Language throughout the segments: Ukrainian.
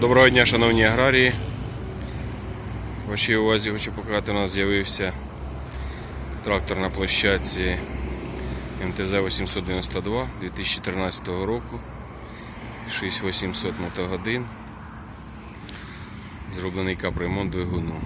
Доброго дня, шановні аграрії. Вашій увазі хочу показати, у нас з'явився трактор на площадці МТЗ 892 2013 року. 6800 мотогодин. Зроблений капремонт двигуну.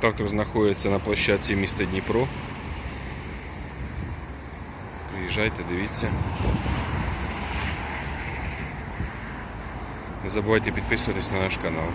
Трактор знаходиться на площадці міста Дніпро. Приїжджайте, дивіться. Не забувайте підписуватись на наш канал.